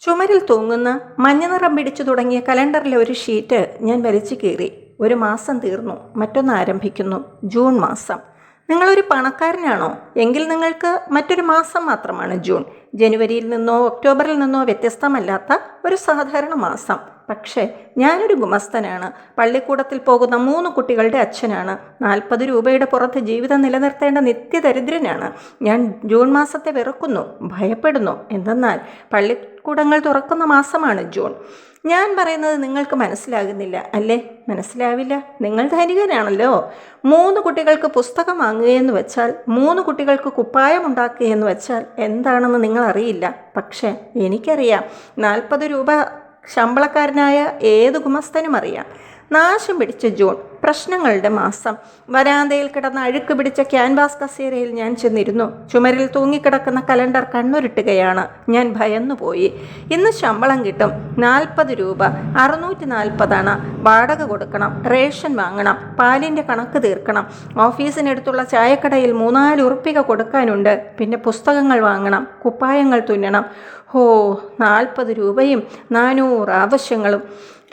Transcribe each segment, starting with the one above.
ചുമരിൽ തൂങ്ങുന്ന മഞ്ഞ നിറം പിടിച്ചു തുടങ്ങിയ കലണ്ടറിലെ ഒരു ഷീറ്റ് ഞാൻ വലിച്ചു കീറി. ഒരു മാസം തീർന്നു. മറ്റൊന്ന് ആരംഭിക്കുന്നു. ജൂൺ മാസം. നിങ്ങളൊരു പണക്കാരനാണോ? എങ്കിൽ നിങ്ങൾക്ക് മറ്റൊരു മാസം മാത്രമാണ് ജൂൺ. ജനുവരിയിൽ നിന്നോ ഒക്ടോബറിൽ നിന്നോ വ്യത്യസ്തമല്ലാത്ത ഒരു സാധാരണ മാസം. പക്ഷേ ഞാനൊരു ഗുമസ്തനാണ്. പള്ളിക്കൂടത്തിൽ പോകുന്ന മൂന്ന് കുട്ടികളുടെ അച്ഛനാണ്. നാൽപ്പത് രൂപയുടെ പുറത്ത് ജീവിതം നിലനിർത്തേണ്ട നിത്യദരിദ്രനാണ്. ഞാൻ ജൂൺ മാസത്തെ വെറുക്കുന്നു ഭയപ്പെടുന്നു. എന്തെന്നാൽ പള്ളിക്കൂടങ്ങൾ തുറക്കുന്ന മാസമാണ് ജൂൺ. ഞാൻ പറയുന്നത് നിങ്ങൾക്ക് മനസ്സിലാകുന്നില്ല. അല്ലേ? മനസ്സിലാവില്ല. നിങ്ങൾ ധനികനാണല്ലോ. മൂന്ന് കുട്ടികൾക്ക് പുസ്തകം വാങ്ങുകയെന്ന് വെച്ചാൽ മൂന്ന് കുട്ടികൾക്ക് കുപ്പായം ഉണ്ടാക്കുകയെന്ന് വെച്ചാൽ എന്താണെന്ന് നിങ്ങൾ അറിയില്ല പക്ഷേ എനിക്കറിയാം. നാൽപ്പത് രൂപ ശമ്പളക്കാരനായ ഏത് ഗുമസ്തനും അറിയാം. നാശം പിടിച്ച ജൂൺ പ്രശ്നങ്ങളുടെ മാസം. വരാന്തയിൽ കിടന്ന അഴുക്ക് പിടിച്ച ക്യാൻവാസ് കസേരയിൽ ഞാൻ ചെന്നിരുന്നു. ചുമരിൽ തൂങ്ങിക്കിടക്കുന്ന കലണ്ടർ കണ്ണുരുട്ടുകയാണ്. ഞാൻ ഭയന്നുപോയി. ഇന്ന് ശമ്പളം കിട്ടും. നാൽപ്പത് രൂപ. അറുന്നൂറ്റി നാൽപ്പതാണ് വാടക കൊടുക്കണം. റേഷൻ വാങ്ങണം. പാലിന്റെ കണക്ക് തീർക്കണം. ഓഫീസിനടുത്തുള്ള ചായക്കടയിൽ മൂന്നാൽ ഉറുപ്പിക കൊടുക്കാനുണ്ട്. പിന്നെ പുസ്തകങ്ങൾ വാങ്ങണം. കുപ്പായങ്ങൾ തുന്നണം. ഹോ നാൽപ്പത് രൂപയും നാനൂറ് ആവശ്യങ്ങളും.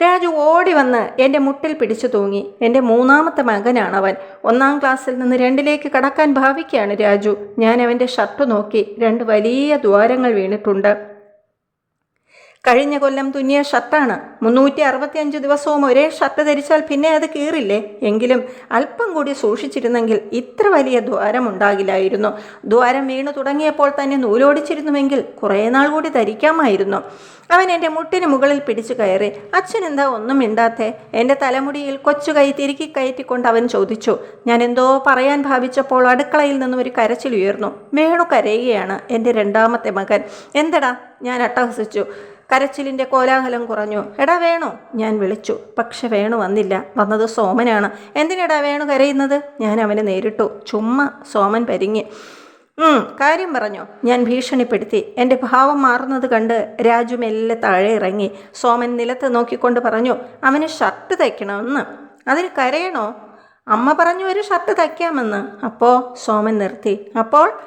രാജു ഓടി വന്ന് എന്റെ മുട്ടിൽ പിടിച്ചു തൂങ്ങി. എന്റെ മൂന്നാമത്തെ മകനാണ് അവൻ ഒന്നാം ക്ലാസ്സിൽ നിന്ന് രണ്ടിലേക്ക് കടക്കാൻ ഭാവിക്കുകയാണ് രാജു. ഞാൻ അവന്റെ ഷർട്ട് നോക്കി രണ്ട് വലിയ ദ്വാരങ്ങൾ വീണിട്ടുണ്ട്. കഴിഞ്ഞ കൊല്ലം തുന്നിയ ഷർട്ടാണ് മുന്നൂറ്റി അറുപത്തിയഞ്ച് ദിവസവും ഒരേ ഷർട്ട് ധരിച്ചാൽ പിന്നെ അത് കീറില്ലേ? എങ്കിലും അല്പം കൂടി സൂക്ഷിച്ചിരുന്നെങ്കിൽ ഇത്ര വലിയ ദ്വാരം ഉണ്ടാകില്ലായിരുന്നു. ദ്വാരം വീണു തുടങ്ങിയപ്പോൾ തന്നെ നൂലോടിച്ചിരുന്നുവെങ്കിൽ കുറേ നാൾ കൂടി ധരിക്കാമായിരുന്നു. അവൻ എന്റെ മുട്ടിന് മുകളിൽ പിടിച്ചു കയറി അച്ഛൻ എന്താ ഒന്നും മിണ്ടാത്തെ? എന്റെ തലമുടിയിൽ കൊച്ചു കൈ തിരുക്കി കയറ്റിക്കൊണ്ട് അവൻ ചോദിച്ചു. ഞാൻ എന്തോ പറയാൻ ഭാവിച്ചപ്പോൾ അടുക്കളയിൽ നിന്നും ഒരു കരച്ചിൽ ഉയർന്നു. വേണു കരയുകയാണ് എന്റെ രണ്ടാമത്തെ മകൻ. എന്തടാ? ഞാൻ അട്ടഹസിച്ചു. കരച്ചിലിന്റെ കോലാഹലം കുറഞ്ഞു. എടാ വേണു ഞാൻ വിളിച്ചു. പക്ഷെ വേണു വന്നില്ല. വന്നത് സോമനാണ്. എന്തിനെടാ വേണു കരയുന്നത്? ഞാൻ അവനെ നേരിട്ടു. ചുമ്മാ സോമൻ പരിങ്ങി. കാര്യം പറഞ്ഞു. ഞാൻ ഭീഷണിപ്പെടുത്തി. എന്റെ ഭാവം മാറുന്നത് കണ്ട് രാജു മെല്ലെ താഴെ ഇറങ്ങി. സോമൻ നിലത്ത് നോക്കിക്കൊണ്ട് പറഞ്ഞു അവന് ഷർട്ട് തയ്ക്കണമെന്ന്. അതിന് കരയണോ? അമ്മ പറഞ്ഞു ഒരു ഷർട്ട് തയ്ക്കാമെന്ന്. അപ്പോൾ സോമൻ നിർത്തി. അപ്പോൾ?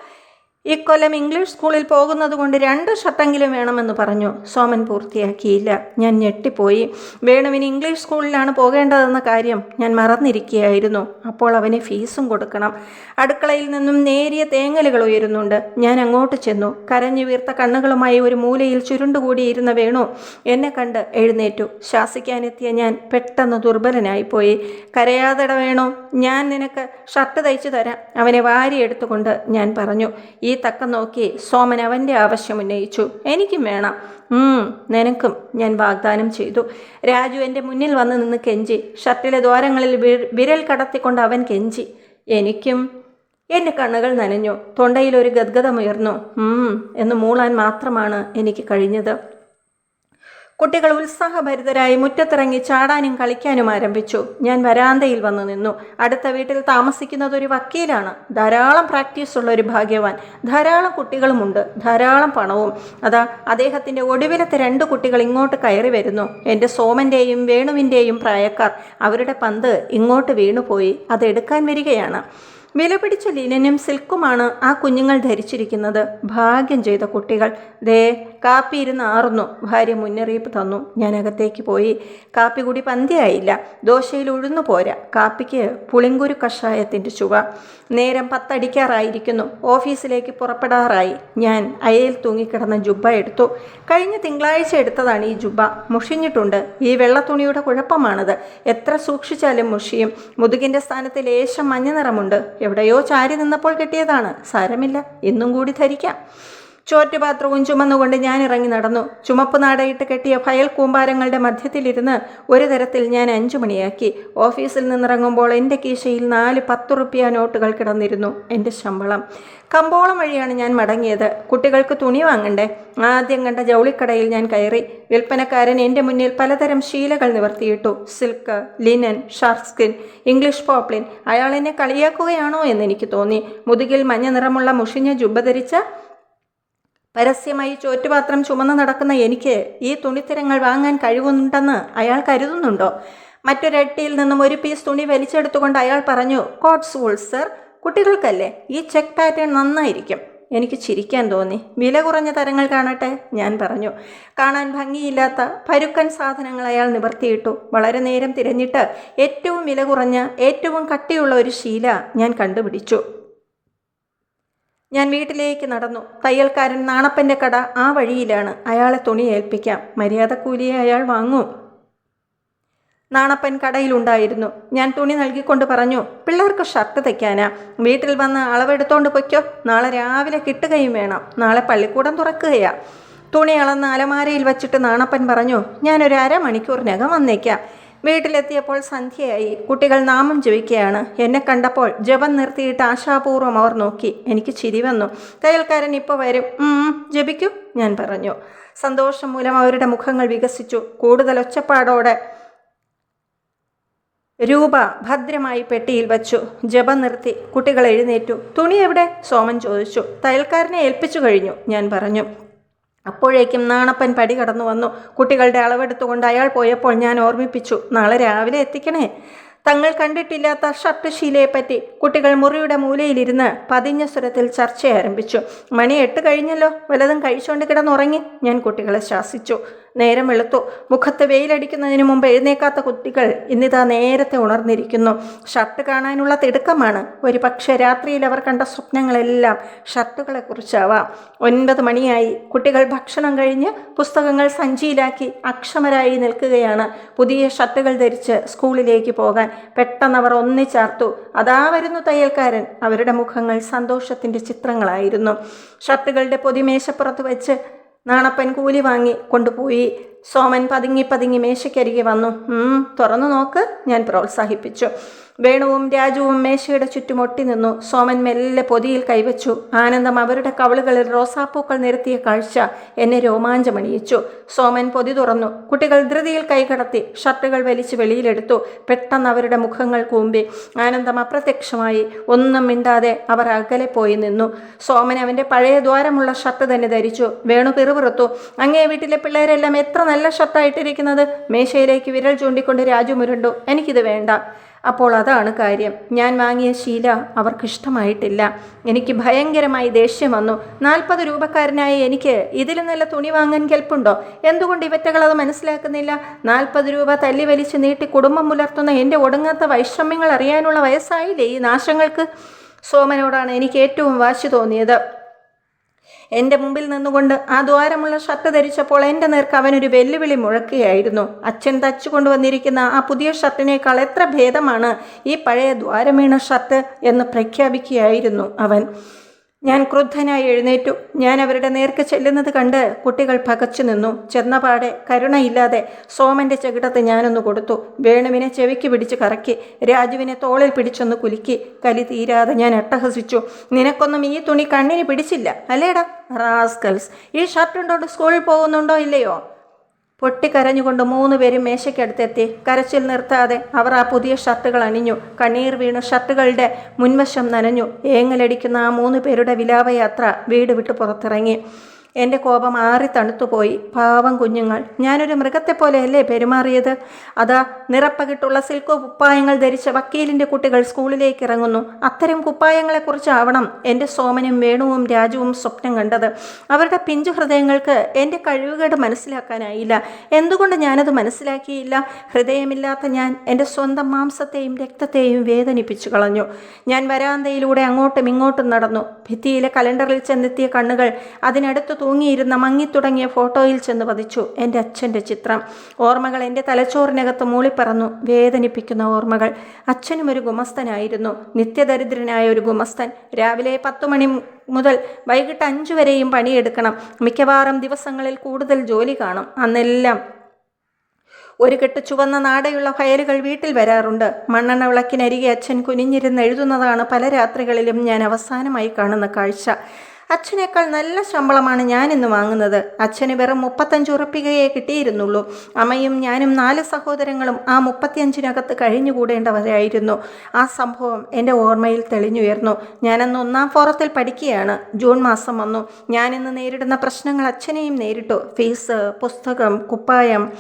ഇക്കൊല്ലം ഇംഗ്ലീഷ് സ്കൂളിൽ പോകുന്നത് കൊണ്ട് രണ്ട് ഷർട്ടെങ്കിലും വേണമെന്ന് പറഞ്ഞു. സോമൻ പൂർത്തിയാക്കിയില്ല. ഞാൻ ഞെട്ടിപ്പോയി. വേണുവിന് ഇംഗ്ലീഷ് സ്കൂളിലാണ് പോകേണ്ടതെന്ന കാര്യം ഞാൻ മറന്നിരിക്കുകയായിരുന്നു. അപ്പോൾ അവന് ഫീസും കൊടുക്കണം. അടുക്കളയിൽ നിന്നും നേരിയ തേങ്ങലുകൾ ഉയരുന്നുണ്ട്. ഞാൻ അങ്ങോട്ട് ചെന്നു. കരഞ്ഞു വീർത്ത കണ്ണുകളുമായി ഒരു മൂലയിൽ ചുരുണ്ടുകൂടിയിരുന്ന വേണു എന്നെ കണ്ട് എഴുന്നേറ്റു. ശാസിക്കാനെത്തിയ ഞാൻ പെട്ടെന്ന് ദുർബലനായിപ്പോയി. കരയാതട വേണു. ഞാൻ നിനക്ക് ഷർട്ട് തയ്ച്ചു തരാം. അവനെ വാരിയെടുത്തുകൊണ്ട് ഞാൻ പറഞ്ഞു. തക്കം നോക്കി സോമൻ അവന്റെ ആവശ്യം ഉന്നയിച്ചു. എനിക്കും വേണം. നിനക്കും ഞാൻ വാഗ്ദാനം ചെയ്തു. രാജു എന്റെ മുന്നിൽ വന്ന് നിന്ന് കെഞ്ചി. ഷർട്ടിലെ ദ്വാരങ്ങളിൽ വിരൽ കടത്തിക്കൊണ്ട് അവൻ കെഞ്ചി. എനിക്കും എന്റെ കണ്ണുകൾ നനഞ്ഞു. തൊണ്ടയിൽ ഒരു ഗദ്ഗതമുയർന്നു എന്ന് മൂളാൻ മാത്രമാണ് എനിക്ക് കഴിഞ്ഞത്. കുട്ടികൾ ഉത്സാഹഭരിതരായി മുറ്റത്തിറങ്ങി ചാടാനും കളിക്കാനും ആരംഭിച്ചു. ഞാൻ വരാന്തയിൽ വന്നു നിന്നു. അടുത്ത വീട്ടിൽ താമസിക്കുന്നത് ഒരു വക്കീലാണ്. ധാരാളം പ്രാക്ടീസ് ഉള്ള ഒരു ഭാഗ്യവാൻ. ധാരാളം കുട്ടികളുമുണ്ട്. ധാരാളം പണവും. അതാ അദ്ദേഹത്തിന്റെ ഒടുവിലത്തെ രണ്ട് കുട്ടികൾ ഇങ്ങോട്ട് കയറി വരുന്നു. എന്റെ സോമന്റെയും വേണുവിന്റെയും പ്രായക്കാർ. അവരുടെ പന്ത് ഇങ്ങോട്ട് വീണുപോയി. അതെടുക്കാൻ വരികയാണ്. വിലപിടിച്ച ലിനനും സിൽക്കുമാണ് ആ കുഞ്ഞുങ്ങൾ ധരിച്ചിരിക്കുന്നത്. ഭാഗ്യം ചെയ്ത കുട്ടികൾ. ദേ കാപ്പി ഇരുന്ന് ആറുന്നു. ഭാര്യ മുന്നറിയിപ്പ് തന്നു. ഞാൻ അകത്തേക്ക് പോയി. കാപ്പി കൂടി പന്തിയായില്ല. ദോശയിൽ ഉഴുന്നു പോരാ. കാപ്പിക്ക് പുളിങ്കുരു കഷായത്തിന്റെ ചുവ. നേരം പത്തടിക്കാറായിരിക്കുന്നു. ഓഫീസിലേക്ക് പുറപ്പെടാറായി. ഞാൻ അയയിൽ തൂങ്ങിക്കിടന്ന ജുബ്ബ എടുത്തു. കഴിഞ്ഞ തിങ്കളാഴ്ച എടുത്തതാണ് ഈ ജുബ്ബ മുഷിഞ്ഞിട്ടുണ്ട്. ഈ വെള്ള തുണിയുടെ കുഴപ്പമാണത്. എത്ര സൂക്ഷിച്ചാലും മുഷിയും. മുതുകിന്റെ സ്ഥാനത്ത് ലേശം മഞ്ഞ നിറമുണ്ട് എവിടെയോ ചാരി നിന്നപ്പോൾ കിട്ടിയതാണ്. സാരമില്ല. ഇന്നും കൂടി ധരിക്കാം. ചോറ്റുപാത്രവും ചുമന്നുകൊണ്ട് ഞാൻ ഇറങ്ങി നടന്നു. ചുമപ്പ് നാടയിട്ട് കെട്ടിയ ഫയൽ കൂമ്പാരങ്ങളുടെ മധ്യത്തിലിരുന്ന് ഒരു തരത്തിൽ ഞാൻ അഞ്ചു മണിയാക്കി. ഓഫീസിൽ നിന്നിറങ്ങുമ്പോൾ എന്റെ കീശയിൽ നാല് പത്ത് റുപ്യ നോട്ടുകൾ കിടന്നിരുന്നു. എന്റെ ശമ്പളം. കമ്പോളം വഴിയാണ് ഞാൻ മടങ്ങിയത്. കുട്ടികൾക്ക് തുണി വാങ്ങണ്ടേ? ആദ്യം കണ്ട ജൗളിക്കടയിൽ ഞാൻ കയറി. വിൽപ്പനക്കാരൻ എന്റെ മുന്നിൽ പലതരം ശീലകൾ നിവർത്തിയിട്ടു. Silk linen sharkskin skin English poplin. അയാൾ എന്നെ കളിയാക്കുകയാണോ എന്നെനിക്ക് തോന്നി. മുതുകിൽ മഞ്ഞ നിറമുള്ള മുഷിഞ്ഞ ജുബ്ബ ധരിച്ച പരസ്യമായി ചോറ്റുപാത്രം ചുമന്ന് നടക്കുന്ന എനിക്ക് ഈ തുണിത്തരങ്ങൾ വാങ്ങാൻ കഴിവുണ്ടെന്ന് അയാൾ കരുതുന്നുണ്ടോ? മറ്റൊരട്ടിയിൽ നിന്നും ഒരു പീസ് തുണി വലിച്ചെടുത്തുകൊണ്ട് അയാൾ പറഞ്ഞു കോട്ട്സ് വൂൾ സർ കുട്ടികൾക്കല്ലേ ഈ ചെക്ക് പാറ്റേൺ നന്നായിരിക്കും. എനിക്ക് ചിരിക്കാൻ തോന്നി. വില കുറഞ്ഞ തരങ്ങൾ കാണട്ടെ ഞാൻ പറഞ്ഞു. കാണാൻ ഭംഗിയില്ലാത്ത പരുക്കൻ സാധനങ്ങൾ അയാൾ നിവർത്തിയിട്ടു. വളരെ നേരം തിരഞ്ഞിട്ട് ഏറ്റവും വില കുറഞ്ഞ ഏറ്റവും കട്ടിയുള്ള ഒരു ശീല ഞാൻ കണ്ടുപിടിച്ചു. ഞാൻ വീട്ടിലേക്ക് നടന്നു. തയ്യൽക്കാരൻ നാണപ്പന്റെ കട ആ വഴിയിലാണ്. അയാളെ തുണി ഏൽപ്പിക്കാം. മര്യാദക്കൂലിയെ അയാൾ വാങ്ങൂ. നാണപ്പൻ കടയിലുണ്ടായിരുന്നു. ഞാൻ തുണി നൽകിക്കൊണ്ട് പറഞ്ഞു പിള്ളേർക്ക് ഷർട്ട് തയ്ക്കാനാ. വീട്ടിൽ വന്ന് അളവെടുത്തോണ്ട് പൊയ്ക്കോ. നാളെ രാവിലെ കിട്ടുകയും വേണം. നാളെ പള്ളിക്കൂടം തുറക്കുകയാ. തുണി അളന്ന് അലമാരയിൽ വച്ചിട്ട് നാണപ്പൻ പറഞ്ഞു ഞാനൊരു അരമണിക്കൂറിനകം വന്നേക്കാം. വീട്ടിലെത്തിയപ്പോൾ സന്ധ്യയായി. കുട്ടികൾ നാമം ജപിക്കുകയാണ്. എന്നെ കണ്ടപ്പോൾ ജപം നിർത്തിയിട്ട് ആശാപൂർവം അവർ നോക്കി. എനിക്ക് ചിരി വന്നു. തയ്യൽക്കാരൻ ഇപ്പോൾ വരും. "ഉം, ജപിക്കൂ ഞാൻ പറഞ്ഞു. സന്തോഷം മൂലം അവരുടെ മുഖങ്ങൾ വികസിച്ചു. കൂടുതൽ ഒച്ചപ്പാടോടെ രൂപ ഭദ്രമായി പെട്ടിയിൽ വച്ചു. ജപം നിർത്തി കുട്ടികൾ എഴുന്നേറ്റു. തുണി എവിടെ? സോമൻ ചോദിച്ചു. തയ്യൽക്കാരനെ ഏൽപ്പിച്ചു കഴിഞ്ഞു ഞാൻ പറഞ്ഞു. അപ്പോഴേക്കും നാണപ്പൻ പടി കടന്നു വന്നു. കുട്ടികളുടെ അളവെടുത്തുകൊണ്ട് അയാൾ പോയപ്പോൾ ഞാൻ ഓർമ്മിപ്പിച്ചു നാളെ രാവിലെ എത്തിക്കണേ. തങ്ങൾ കണ്ടിട്ടില്ലാത്ത ഷർട്ട് ശീലയെപ്പറ്റി കുട്ടികൾ മുറിയുടെ മൂലയിലിരുന്ന് പതിഞ്ഞ സ്വരത്തിൽ ചർച്ച ആരംഭിച്ചു. മണി എട്ട് കഴിഞ്ഞല്ലോ വല്ലതും കഴിച്ചുകൊണ്ട് കിടന്നുറങ്ങി. ഞാൻ കുട്ടികളെ ശാസിച്ചു. നേരം വെളുത്തു. മുഖത്ത് വെയിലടിക്കുന്നതിന് മുമ്പ് എഴുന്നേക്കാത്ത കുട്ടികൾ ഇന്നിതാ നേരത്തെ ഉണർന്നിരിക്കുന്നു. ഷർട്ട് കാണാനുള്ള തിടുക്കമാണ്. ഒരു പക്ഷേ രാത്രിയിൽ അവർ കണ്ട സ്വപ്നങ്ങളെല്ലാം ഷർട്ടുകളെക്കുറിച്ചാവാം. ഒൻപത് മണിയായി. കുട്ടികൾ ഭക്ഷണം കഴിഞ്ഞ് പുസ്തകങ്ങൾ സഞ്ചിയിലാക്കി അക്ഷമരായി നിൽക്കുകയാണ്. പുതിയ ഷർട്ടുകൾ ധരിച്ച് സ്കൂളിലേക്ക് പോകാൻ പെട്ടെന്ന് അവർ ഒന്നിച്ചാർത്തു. അതാ വരുന്നു തയ്യൽക്കാരൻ. അവരുടെ മുഖങ്ങൾ സന്തോഷത്തിന്റെ ചിത്രങ്ങളായിരുന്നു. ഷർട്ടുകളുടെ പൊതിമേശപ്പുറത്ത് വെച്ച് നാണപ്പൻ കൂലി വാങ്ങി കൊണ്ടുപോയി. സോമൻ പതുങ്ങി പതുങ്ങി മേശയ്ക്കരികെ വന്നു. "ഉം, തുറന്നു നോക്ക്. ഞാൻ പ്രോത്സാഹിപ്പിച്ചു. വേണുവും രാജുവും മേശയുടെ ചുറ്റും ഒട്ടി നിന്നു. സോമൻ മെല്ലെ പൊതിയിൽ കൈവച്ചു. ആനന്ദം അവരുടെ കവളുകളിൽ റോസാപ്പൂക്കൾ നിരത്തിയ കാഴ്ച എന്നെ രോമാഞ്ചമണിയിച്ചു. സോമൻ പൊതി തുറന്നു. കുട്ടികൾ ധൃതിയിൽ കൈകടത്തി ഷർട്ടുകൾ വലിച്ച് വെളിയിലെടുത്തു. പെട്ടെന്ന് അവരുടെ മുഖങ്ങൾ കൂമ്പി. ആനന്ദം അപ്രത്യക്ഷമായി. ഒന്നും മിണ്ടാതെ അവർ അകലെ പോയി നിന്നു. സോമൻ അവന്റെ പഴയ ദ്വാരമുള്ള ഷർട്ട് തന്നെ ധരിച്ചു. വേണു പിറുപിറുത്തു. അങ്ങേ വീട്ടിലെ പിള്ളേരെല്ലാം എത്ര നല്ല ഷർട്ടായിട്ടിരിക്കുന്നത്? മേശയിലേക്ക് വിരൽ ചൂണ്ടിക്കൊണ്ട് രാജു മുരുണ്ടു. എനിക്കിത് വേണ്ട. അപ്പോൾ അതാണ് കാര്യം. ഞാൻ വാങ്ങിയ ശീല അവർക്കിഷ്ടമായിട്ടില്ല. എനിക്ക് ഭയങ്കരമായി ദേഷ്യം വന്നു. നാൽപ്പത് രൂപക്കാരനായ എനിക്ക് ഇതിൽ നല്ല തുണി വാങ്ങാൻ കെൽപ്പുണ്ടോ? എന്തുകൊണ്ട് ഇവറ്റകൾ അത് മനസ്സിലാക്കുന്നില്ല? നാൽപ്പത് രൂപ തല്ലി വലിച്ച് നീട്ടി കുടുംബം പുലർത്തുന്ന എന്റെ ഒടുങ്ങാത്ത വൈഷമ്യങ്ങൾ അറിയാനുള്ള വയസ്സായില്ലേ ഈ നാശങ്ങൾക്ക്? സോമനോടാണ് എനിക്ക് ഏറ്റവും വാശി തോന്നിയത്. എന്റെ മുമ്പിൽ നിന്നുകൊണ്ട് ആ ദ്വാരമുള്ള ഷർട്ട് ധരിച്ചപ്പോൾ എന്റെ നേർക്ക് അവനൊരു വെല്ലുവിളി മുഴക്കുകയായിരുന്നു. അച്ഛൻ തച്ചു കൊണ്ടുവന്നിരിക്കുന്ന ആ പുതിയ ഷർട്ടിനേക്കാൾ എത്ര ഭേദമാണ് ഈ പഴയ ദ്വാരമീണ ഷർട്ട് എന്ന് പ്രഖ്യാപിക്കുകയായിരുന്നു അവൻ. ഞാൻ ക്രുദ്ധനായി എഴുന്നേറ്റു. ഞാൻ അവരുടെ നേർക്ക് ചെല്ലുന്നത് കണ്ട് കുട്ടികൾ പകച്ചു നിന്നു. ചെന്നപാടെ കരുണയില്ലാതെ സോമന്റെ ചകിടത്ത് ഞാനൊന്ന് കൊടുത്തു. വേണുവിനെ ചെവിക്ക് പിടിച്ച് കറക്കി രാജുവിനെ തോളിൽ പിടിച്ചൊന്ന് കുലുക്കി. കലി തീരാതെ ഞാൻ അട്ടഹസിച്ചു. നിനക്കൊന്നും ഈ തുണി കണ്ണിന് പിടിച്ചില്ല അല്ലേടാ? റാസ്കൽസ് ഈ ഷർട്ട് ഉണ്ടോണ്ട് സ്കൂളിൽ പോകുന്നുണ്ടോ ഇല്ലയോ? പൊട്ടിക്കരഞ്ഞുകൊണ്ട് മൂന്ന് പേരും മേശയ്ക്കടുത്തെത്തി. കരച്ചിൽ നിർത്താതെ അവർ ആ പുതിയ ഷർട്ടുകൾ അണിഞ്ഞു. കണ്ണീർ വീണു ഷർട്ടുകളുടെ മുൻവശം നനഞ്ഞു. ഏങ്ങലടിക്കുന്ന ആ മൂന്ന് പേരുടെ വിലാപയാത്ര വീട് വിട്ട് പുറത്തിറങ്ങി. എന്റെ കോപം ആറി തണുത്തുപോയി. പാവം കുഞ്ഞുങ്ങൾ ഞാനൊരു മൃഗത്തെ പോലെയല്ലേ പെരുമാറിയത്? അതാ നിറപ്പകിട്ടുള്ള സിൽക്കോ കുപ്പായങ്ങൾ ധരിച്ച വക്കീലിന്റെ കുട്ടികൾ സ്കൂളിലേക്ക് ഇറങ്ങുന്നു. അത്തരം കുപ്പായങ്ങളെക്കുറിച്ചാവണം എന്റെ സോമനും വേണുവും രാജുവും സ്വപ്നം കണ്ടത്. അവരുടെ പിഞ്ചു ഹൃദയങ്ങൾക്ക് എന്റെ കഴിവുകേട് മനസ്സിലാക്കാനായില്ല. എന്തുകൊണ്ട് ഞാനത് മനസ്സിലാക്കിയില്ല? ഹൃദയമില്ലാത്ത ഞാൻ എന്റെ സ്വന്തം മാംസത്തെയും രക്തത്തെയും വേദനിപ്പിച്ചു കളഞ്ഞു. ഞാൻ വരാന്തയിലൂടെ അങ്ങോട്ടും ഇങ്ങോട്ടും നടന്നു. ഭിത്തിയിലെ കലണ്ടറിൽ ചെന്നെത്തിയ കണ്ണുകൾ അതിനടുത്ത് തൂങ്ങിയിരുന്ന മങ്ങിത്തുടങ്ങിയ ഫോട്ടോയിൽ ചെന്ന് പതിച്ചു. എന്റെ അച്ഛന്റെ ചിത്രം. ഓർമ്മകൾ എന്റെ തലച്ചോറിനകത്ത് മൂളിപ്പറന്നു. വേദനിപ്പിക്കുന്ന ഓർമ്മകൾ. അച്ഛനും ഒരു ഗുമസ്തനായിരുന്നു. നിത്യദരിദ്രനായ ഒരു ഗുമസ്തൻ. രാവിലെ പത്തു മണി മുതൽ വൈകിട്ട് അഞ്ചു വരെയും പണിയെടുക്കണം. മിക്കവാറും ദിവസങ്ങളിൽ കൂടുതൽ ജോലി കാണും. അന്നെല്ലാം ഒരു കെട്ട് ചുവന്ന നാടയുള്ള ഫയലുകൾ വീട്ടിൽ വരാറുണ്ട്. മണ്ണെണ്ണ വിളക്കിനരികെ അച്ഛൻ കുനിഞ്ഞിരുന്ന് എഴുതുന്നതാണ് പല രാത്രികളിലും ഞാൻ അവസാനമായി കാണുന്ന കാഴ്ച. അച്ഛനേക്കാൾ നല്ല ശമ്പളമാണ് ഞാൻ ഇന്ന് വാങ്ങുന്നത്. അച്ഛന് വെറും മുപ്പത്തഞ്ച് ഉറപ്പികയെ കിട്ടിയിരുന്നുള്ളൂ. അമ്മയും ഞാനും നാല് സഹോദരങ്ങളും ആ മുപ്പത്തിയഞ്ചിനകത്ത് കഴിഞ്ഞുകൂടേണ്ടവരായിരുന്നു. ആ സംഭവം എന്റെ ഓർമ്മയിൽ തെളിഞ്ഞുയർന്നു. ഞാനന്ന് ഒന്നാം ഫോറത്തിൽ പഠിക്കുകയാണ്. ജൂൺ മാസം വന്നു. ഞാനിന്ന് നേരിടുന്ന പ്രശ്നങ്ങൾ അച്ഛനെയും നേരിട്ടു. ഫീസ് പുസ്തകം കുപ്പായം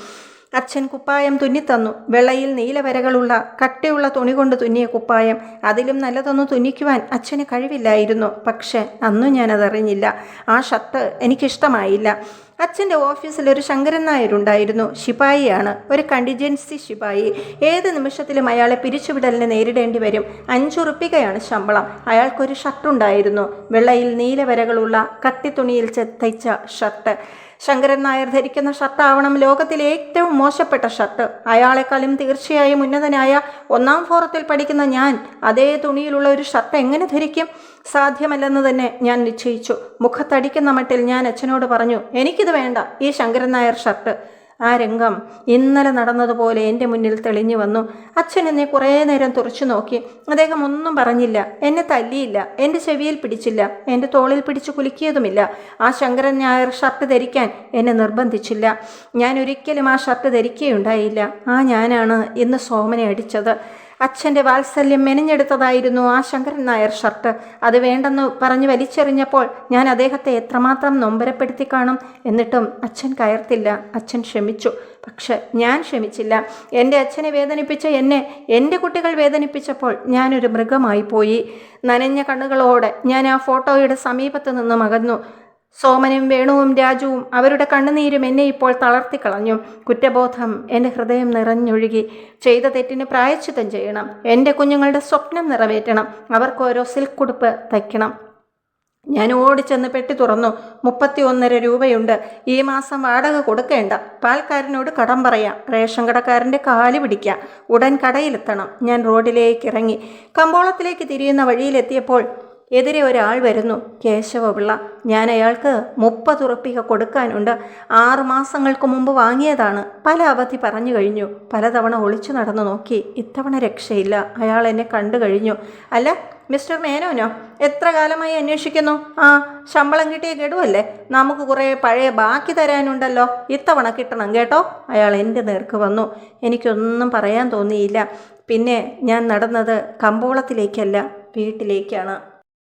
അച്ഛൻ കുപ്പായം തുന്നിത്തന്നു. വെള്ളയിൽ നീലവരകളുള്ള കട്ടയുള്ള തുണി കൊണ്ട് തുന്നിയ കുപ്പായം. അതിലും നല്ലതൊന്നും തുന്നിക്കുവാൻ അച്ഛന് കഴിവില്ലായിരുന്നു. പക്ഷേ അന്നും ഞാനതറിഞ്ഞില്ല. ആ ഷർട്ട് എനിക്കിഷ്ടമായില്ല. അച്ഛന്റെ ഓഫീസിൽ ഒരു ശങ്കരൻ നായരുണ്ടായിരുന്നു ശിപായിയാണ്. ഒരു കണ്ടിജൻസി ശിപായി. ഏത് നിമിഷത്തിലും അയാളെ പിരിച്ചുവിടലിന് നേരിടേണ്ടി വരും. അഞ്ചുറുപ്പികയാണ് ശമ്പളം. അയാൾക്കൊരു ഷർട്ടുണ്ടായിരുന്നു. വെള്ളയിൽ നീലവരകളുള്ള കട്ടിത്തുണിയിൽ തുണിയിൽ തയ്ച്ച ഷർട്ട്. ശങ്കരൻ നായർ ധരിക്കുന്ന ഷർട്ടാവണം ലോകത്തിലെ ഏറ്റവും മോശപ്പെട്ട ഷർട്ട്. അയാളെക്കാളും തീർച്ചയായും ഉന്നതനായ ഒന്നാം ഫോറത്തിൽ പഠിക്കുന്ന ഞാൻ അതേ തുണിയിലുള്ള ഒരു ഷർട്ട് എങ്ങനെ ധരിക്കും? സാധ്യമല്ലെന്ന് തന്നെ ഞാൻ നിശ്ചയിച്ചു. മുഖത്തടിക്കുന്ന മട്ടിൽ ഞാൻ അച്ഛനോട് പറഞ്ഞു എനിക്കിത് വേണ്ട ഈ ശങ്കരൻ നായർ ഷർട്ട്. ആ രംഗം ഇന്നലെ നടന്നതുപോലെ എന്റെ മുന്നിൽ തെളിഞ്ഞു വന്നു. അച്ഛൻ എന്നെ കുറേ നേരം തുറച്ചു നോക്കി. അദ്ദേഹം ഒന്നും പറഞ്ഞില്ല. എന്നെ തല്ലിയില്ല. എന്റെ ചെവിയിൽ പിടിച്ചില്ല. എന്റെ തോളിൽ പിടിച്ചു കുലുക്കിയതുമില്ല. ആ ശങ്കരൻ ഞായർ ഷർട്ട് ധരിക്കാൻ എന്നെ നിർബന്ധിച്ചില്ല. ഞാൻ ഒരിക്കലും ആ ഷർട്ട് ധരിക്കുകയുണ്ടായില്ല. ആ ഞാനാണ് ഇന്ന് സോമനെ അടിച്ചത്. അച്ഛന്റെ വാത്സല്യം മെനഞ്ഞെടുത്തതായിരുന്നു ആ ശങ്കരൻ നായർ ഷർട്ട്. അത് വേണ്ടെന്ന് പറഞ്ഞ് വലിച്ചെറിഞ്ഞപ്പോൾ ഞാൻ അദ്ദേഹത്തെ എത്രമാത്രം നൊമ്പരപ്പെടുത്തി കാണും എന്നിട്ടും അച്ഛൻ കയർത്തില്ല. അച്ഛൻ ക്ഷമിച്ചു. പക്ഷെ ഞാൻ ക്ഷമിച്ചില്ല. എന്റെ അച്ഛനെ വേദനിപ്പിച്ച എന്നെ എന്റെ കുട്ടികൾ വേദനിപ്പിച്ചപ്പോൾ ഞാനൊരു മൃഗമായി പോയി. നനഞ്ഞ കണ്ണുകളോടെ ഞാൻ ആ ഫോട്ടോയുടെ സമീപത്ത് നിന്ന് മകന്നു. സോമനും വേണുവും രാജുവും അവരുടെ കണ്ണുനീരും എന്നെ ഇപ്പോൾ തളർത്തിക്കളഞ്ഞു കുറ്റബോധം എന്റെ ഹൃദയം നിറഞ്ഞൊഴുകി. ചെയ്ത തെറ്റിന് പ്രായച്ചിത്തം ചെയ്യണം. എന്റെ കുഞ്ഞുങ്ങളുടെ സ്വപ്നം നിറവേറ്റണം. അവർക്ക് ഓരോ സിൽക്ക് ഉടുപ്പ് തയ്ക്കണം. ഞാൻ ഓടിച്ചെന്ന് പെട്ടി തുറന്നു. മുപ്പത്തി ഒന്നര രൂപയുണ്ട്. ഈ മാസം വാടക കൊടുക്കേണ്ട. പാൽക്കാരനോട് കടം പറയാം. റേഷൻ കടക്കാരന്റെ കാൽ പിടിക്കാം. ഉടൻ കടയിലെത്തണം. ഞാൻ റോഡിലേക്ക് ഇറങ്ങി. കമ്പോളത്തിലേക്ക് തിരിയുന്ന വഴിയിലെത്തിയപ്പോൾ എതിരെ ഒരാൾ വരുന്നു. കേശവപിള്ള ഞാൻ അയാൾക്ക് മുപ്പത് ഉറപ്പിക കൊടുക്കാനുണ്ട്. ആറു മാസങ്ങൾക്ക് മുമ്പ് വാങ്ങിയതാണ്. പല അവധി പറഞ്ഞു കഴിഞ്ഞു. പലതവണ ഒളിച്ചു നടന്നു നോക്കി. ഇത്തവണ രക്ഷയില്ല. അയാൾ എന്നെ കണ്ടു കഴിഞ്ഞു. അല്ല മിസ്റ്റർ മേനോനോ എത്ര കാലമായി അന്വേഷിക്കുന്നു? ആ ശമ്പളം കിട്ടിയ ഗഡുവല്ലേ? നമുക്ക് കുറേ പഴയ ബാക്കി തരാനുണ്ടല്ലോ. ഇത്തവണ കിട്ടണം കേട്ടോ. അയാൾ എന്റെ നേർക്ക് വന്നു. എനിക്കൊന്നും പറയാൻ തോന്നിയില്ല. പിന്നെ ഞാൻ നടന്നത് കമ്പോളത്തിലേക്കല്ല വീട്ടിലേക്കാണ്.